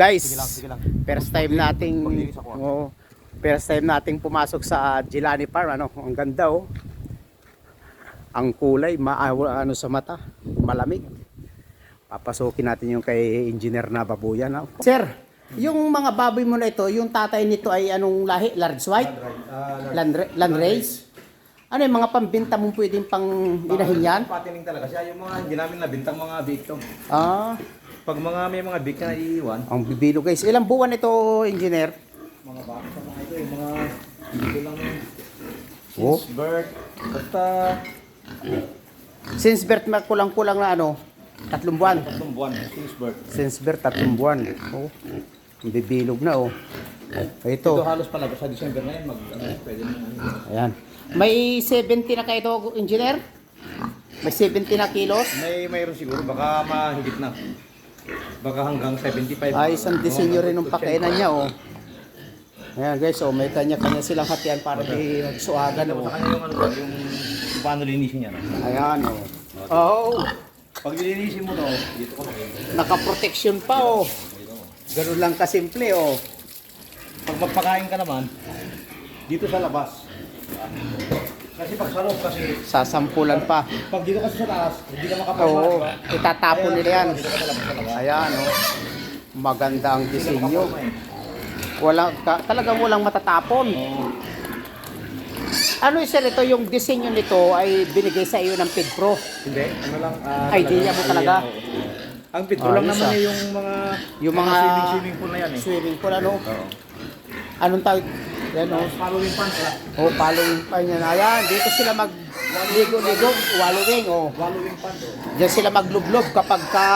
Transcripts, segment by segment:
guys, Sige lang, sige lang. first time nating oo, first time nating pumasok sa Gilani Farm ano, ang ganda oh. Ang kulay, ma ah, ano sa mata, malamig. Papasukin natin yung kay engineer na babuyan. ah. Sir, yung mga baboy mo na ito, yung tatay nito ay anong lahi? Large white? Land, land race? Ano yung mga pambinta mo pwedeng pang inahin yan? Patining talaga siya. Yung mga hindi namin nabintang mga big. Ah, Pag mga may mga big na iiwan, ang bibilo guys. Ilang buwan ito, engineer? mga bata sa mga ito, yung mga dito lang yung Oh. bird. Basta Since birth, kulang-kulang na ano, tatlong buwan. tatlong buwan, since bird. Since birth, tatlong buwan. Oh, bibilog na oh. Ito Ito, halos palabas sa December na yan, mag, ano, pwede na ayan. May 70 na kayo ito, engineer? May 70 na kilos? May mayroon siguro, baka mahigit na. Baka hanggang 75. Ay, isang disenyo rin ng pakainan niya oh. Ayan guys, oh, may kanya-kanya silang hatian para di magsuagan oh. yung ano ba, yung paano linisin yan. ah. Ayan oh. Oh, Pag lilinisin mo to, dito ko na. naka-protection pa oh. Ganun lang kasimple oh. Pag magpakain ka naman, dito sa labas. Kasi pag sa loob kasi, Sasampulan pa. pag dito kasi sa taas, hindi ka makapasok. Oo, di ba? itatapon nila yan. Ayan oh. Maganda ang disenyo. Wala, ka, talagang walang matatapon. Ano sir ito, yung disenyo nito ay binigay sa iyo ng PidPro. Hindi, ano lang. ah, Idea mo talaga? Ang pitro lang naman ah. yung mga, Yung mga- swimming, swimming pool na yan eh. Swimming pool ano? Anong tawag? Yan oh. Following pan pala. Oh, following pa niya. Ayan, dito sila mag ligo-ligo, wallowing oh. Following pan do. Diyan sila maglublob kapag ka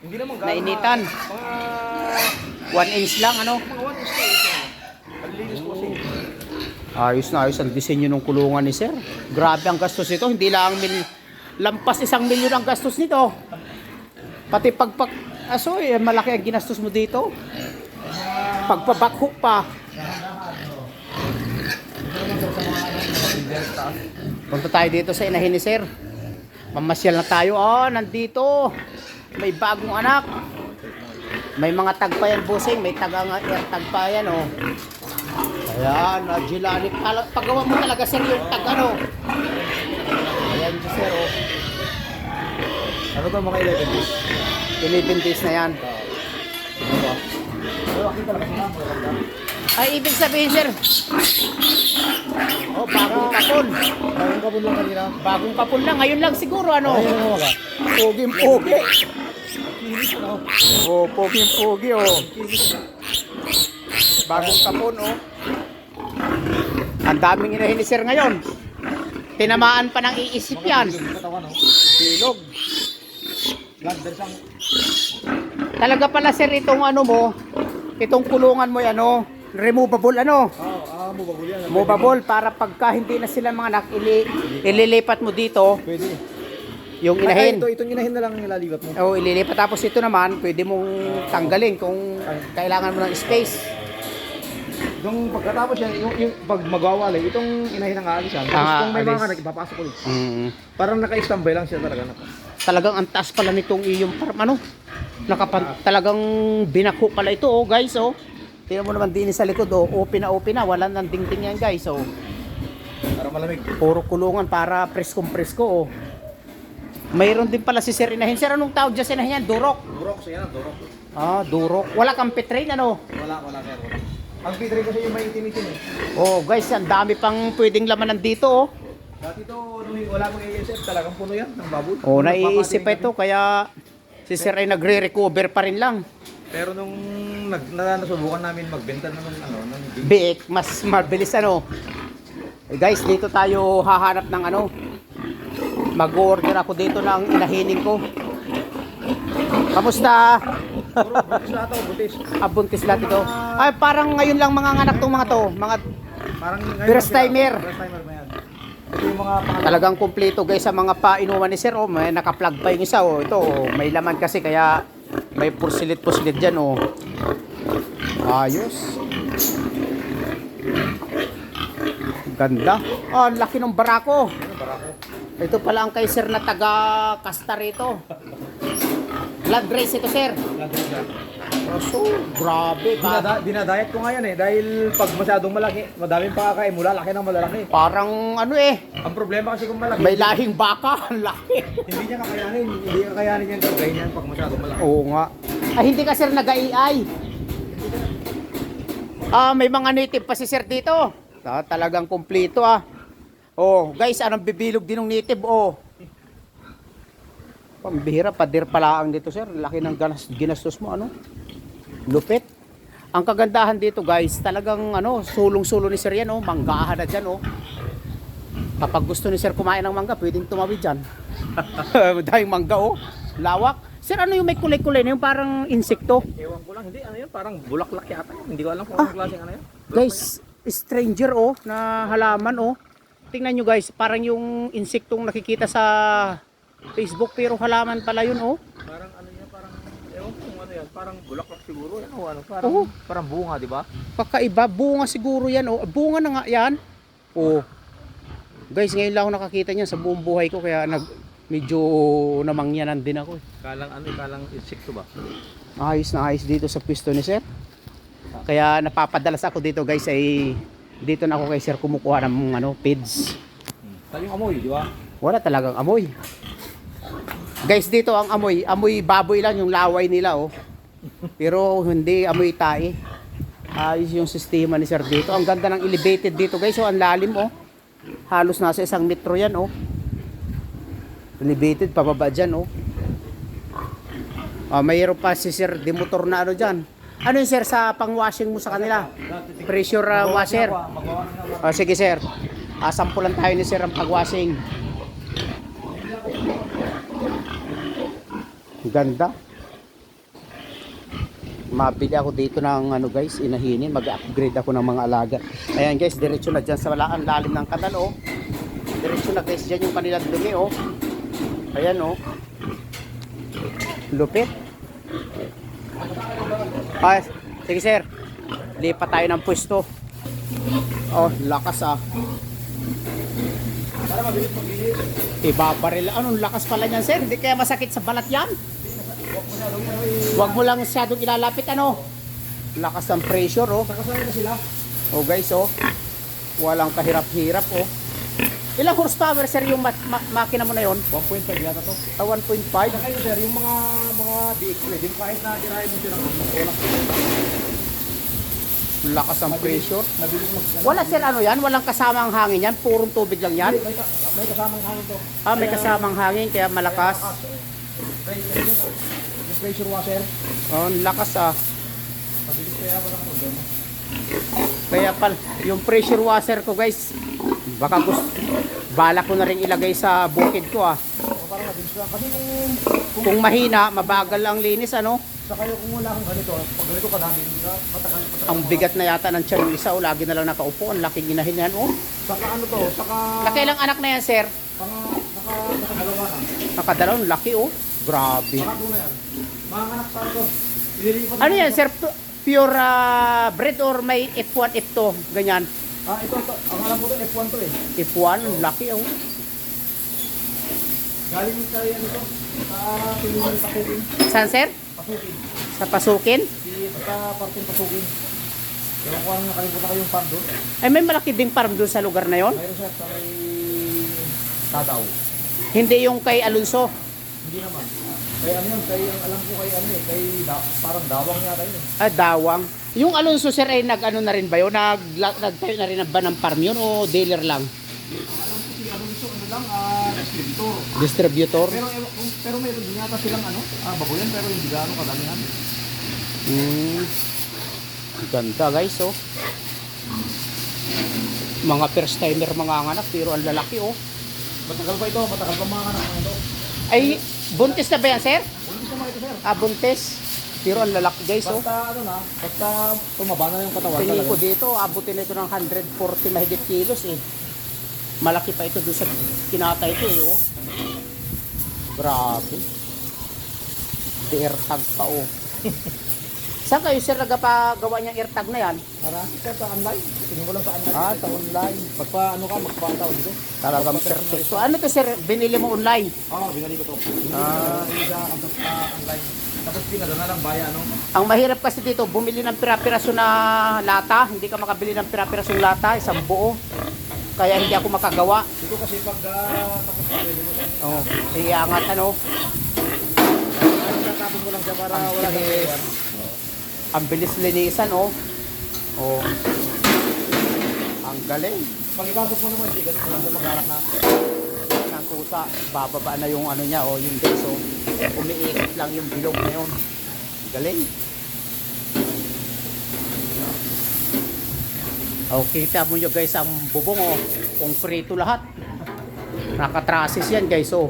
Hindi naman Nainitan. Mga, 1 inch lang ano. mga one is kayo. Paglinis ko kasi. Ayos na ayos ang disenyo ng kulungan ni sir. Grabe ang gastos nito. Hindi lang mil, lampas isang milyon ang gastos nito. Pati pagpag... Aso, eh, malaki ang ginastos mo dito. Pagpabakho pa. Punta tayo dito sa inahin ni sir. Mamasyal na tayo. Oh, nandito. May bagong anak. May mga tag pa yan, busing. May tagang air tag pa yan, oh. Ayan, uh, Gilani. Pala- Paggawa mo talaga sir yung tag ano. Ayan si sir oh. Ano to mga 11 days? 11 days na yan. Ay, ibig sabihin sir. Oh, bagong kapon. Bagong kapon lang kanina. Bagong kapon lang. Ngayon lang siguro ano. Ayun ang mga. Poging pogi. Oh, poging pogi oh. Bagong kapon oh. Ang daming inahin ni sir ngayon. Tinamaan pa ng iisip yan. No? Bilog. Talaga pala sir itong ano mo, itong kulungan mo yan ano, removable ano, Oo, ah, movable yan. movable para pagka hindi na sila mga anak, ili, ililipat mo dito, Pwede. yung Ay, inahin. ito, itong inahin na lang nilalipat mo. O ililipat tapos ito naman, pwede mong tanggalin kung kailangan mo ng space. Yung pagkatapos yan, yung, yung pag magwawalay, itong inahin ang aalisan. Tapos Ah, kung may alis. mga kanak, ipapasok ulit. Mm. Parang naka-standby lang siya talaga. Naka. Talagang ang taas pala nitong iyong farm ano. Nakapan, talagang binako pala ito oh guys oh. Tingnan mo naman din sa likod oh, open na open na, wala nang dingding yan guys oh. Para malamig. Puro kulungan para preskong presko oh. Mayroon din pala si Sir Inahin. Sir, anong tawag dyan sa Inahin yan? Durok. Durok, siya yan, durok. Ah, durok. Wala kang petrain ano? Wala, wala, sir. Wala. Ang pitry kasi yung may itim-itim eh. Oh guys, ang dami pang pwedeng laman nandito oh. Dati to, nung wala kong ASF, talagang puno yan, ng baboy. Oh, naiisip pa ito kaya si Sir ay nagre-recover pa rin lang. Pero nung nag, na, nasubukan namin magbenta ng ano, ng Biik, mas mabilis ano. Eh, guys, dito tayo hahanap ng ano. Mag-order ako dito ng inahinin ko. Kamusta? Puro, butis lahat ako, butis. Abuntis lahat ito. Ay, parang ngayon lang mga anak tong mga to. Mga Parang ngayon First timer. First timer yan. Ito yung mga talagang kumpleto guys sa mga painuman ni Sir. Oh, may naka-plug pa yung isa. Oh. Ito, oh, may laman kasi kaya may pursilit-pursilit dyan. Oh. Ayos. Ganda. Oh, ang laki ng barako. Ito pala ang kay Sir na taga Casta rito. Blood race ito, Sir. Sila. Kaso, grabe. Dinada, dinadayat ko ngayon eh. Dahil pag masyadong malaki, madaming pakakain mo, lalaki ng malalaki. parang ano eh, Ang problema kasi kung malaki, may lahing baka. Ang laki. hindi niya kakayanin. Hindi kakayanin yung gagawin yan pag masyadong malaki. Oo nga. Ah, hindi ka sir nag-AI. Ah, may mga native pa si sir dito. Ah, talagang kumpleto ah. Oh, guys, anong bibilog din ng native oh. Pambihira, padir pala ang dito sir. Laki ng ganas, ginastos mo ano. Lupit. Ang kagandahan dito guys, talagang ano, sulong-sulo ni sir yan oh. Manggahan na dyan oh. Kapag gusto ni sir kumain ng mangga, pwedeng tumawid dyan. Dahil mangga oh. Lawak. Sir, ano yung may kulay-kulay na yung parang insekto? Ewan ko lang, hindi, ano yun, parang bulaklak yata yun. Hindi ko alam kung Ah. anong klaseng ano yun. Guys, stranger oh, na halaman oh. Tingnan nyo guys, parang yung insektong nakikita sa Facebook pero halaman pala yun oh. Parang ano yan, parang, ewan ko ano yan, parang bulaklak siguro yan o ano, parang, Oo. parang bunga, di ba? Kakaiba, bunga siguro yan oh. Bunga na nga yan. Oh. Guys, ngayon lang ako nakakita niyan sa buong buhay ko kaya nag medyo namangyanan din ako. eh. Kalang ano, kalang insekto ba? Ayos na ayos dito sa pwesto ni Sir. Kaya napapadalas ako dito guys ay dito na ako kay Sir kumukuha ng ano, feeds. Tayong amoy, di ba? Wala talagang amoy. Guys, dito ang amoy, amoy baboy lang yung laway nila oh. Pero hindi amoy tae. Ayos yung sistema ni Sir dito. Ang ganda ng elevated dito guys, oh, ang lalim oh. Halos nasa isang metro yan oh. Elevated pababa dyan oh. Ah, mayroon pa si Sir di motor na ano dyan. Ano yun Sir sa pang-washing mo sa kanila? Pressure ah, washer. Ah, sige sir. Ah, tayo ni sir ang pagwashing. Ganda. Mabili ako dito ng ano guys, inahinin, mag-upgrade ako ng mga alaga. Ayan guys, diretso na dyan sa walaan lalim ng kanal oh. Diretso na guys, dyan yung kanilang dumi oh. Ayan oh. Lupit. Ah, sige sir. Lipat tayo ng pwesto. Oh, lakas ah. Ibabaril. Anong lakas pala niyan, sir? Hindi kaya masakit sa balat yan? Huwag mo lang masyadong ilalapit, ano? Lakas ng pressure, oh. Na sila. Oh, guys, oh. Walang kahirap-hirap, oh. Ilang horsepower, sir, yung ma- ma- makina mo na yon? 1.5 yata to. Ah, 1.5? Saka yun sir, yung mga mga DX din kahit na tirahin mo walang Lakas ng pressure. nabilis mag Wala, sir, ano yan? Walang kasamang hangin yan? Purong tubig lang yan? May, ka- may kasamang hangin to. Ah, may kasamang hangin, kaya malakas. Yung pressure washer, Oh, ang lakas, ah. mabilis kaya walang problema. Kaya pal, yung pressure washer ko guys, baka gusto, bala ko na rin ilagay sa bukid ko ah. Lang. Kung, mahina, mabagal ang linis ano. sa kayo kung wala ganito, pag ganito kadami, matagal matagal. Ang bigat na yata ng tiyan isa o lagi na lang nakaupo. Ang laking inahin yan oh. Saka ano to, saka... Nakailang anak na yan sir? Saka, saka, saka dalawa na. Nakadalawang laki oh. Grabe. Saka na yan. Mga anak sa. Ililipat Ano yan sir? Pu- Pure ah, breed or may F1, F2? Ganyan. Ah, ito, ito. Ang alam ko to, F1 to eh. F1, laki oh. Galing sa yan ito. Sa pinunan pasukin. Saan sir? Pasukin. Sa pasukin? Si, basta parting pasukin. Ewan ko ano, nakalimutan ko yung farm doon. Ay may malaki ding farm doon sa lugar na yon. Mayroon siya sa may Tadaw. Hindi yung kay Alonso. Hindi naman. Kay ano yun, kay ang alam ko kay ano eh, kay da, parang dawang yata yun eh. Ah, dawang. Yung Alonso sir ay nag-ano na rin ba yun? Nag, nagtayo na rin ba ng farm yun o dealer lang? Alam ko si ano gusto, ano lang, ah, distributor. Distributor? Pero, ko- pero mayroon din yata silang ano, ah, baboyan pero hindi gaano kadamihan. Hmm. Ganda guys oh. Mga first timer mga anak pero ang lalaki oh. Matagal pa ito, matagal pa mga anak ito. Ay, buntis na ba yan sir? Hindi ko ito sir. Ah, buntis. Pero ang lalaki guys oh. Basta ano na, basta tumaba na yung katawan Tingin ko dito, abutin na ito ng 140 mahigit kilos eh. Malaki pa ito doon sa kinatay ito eh oh. Grabe. Airtag pa oh. Saan kayo sir nagpagawa niyang airtag na yan? Marami ka sa online. Tingin mo lang sa online. Ah, sa online. Pagpa ano ka, magpataw dito. Talagang perfect. So ano to sir, binili mo online? Oo, oh, binali ko to. Binili Ah. ko to sa online. Tapos pinadala ng bayan, no? Ang mahirap kasi dito, bumili ng pira-piraso na lata. Hindi ka makabili ng pira-pirasong lata, isang buo. Kaya hindi ako makagawa. Ito kasi pag ah, tapos na pwede mo lang. Oh, iangat ano. Tatapon mo lang siya para wala kang. Ang bilis linisan, oh. Oh. Ang galing. Pag ipasok mo naman, ganun mo lang sa mag-arak na. ng kusa, bababa na yung ano niya, oh, yung deso. Umiikot lang yung bilog na yun. Galing. Okay, kita mo nyo guys ang bubong, oh. Konkreto lahat. Nakatrasis yan guys, oh.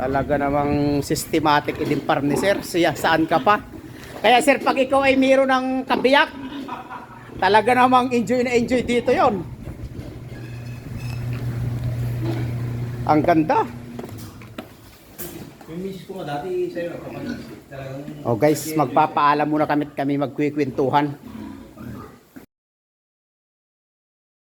Talaga namang systematic idimpar ni sir. Siya, saan ka pa? Kaya sir, pag ikaw ay mayroon ng kabiyak, talaga namang enjoy na enjoy dito yon. Ang ganda. Oh guys, magpapaalam muna kami kami magkikwentuhan.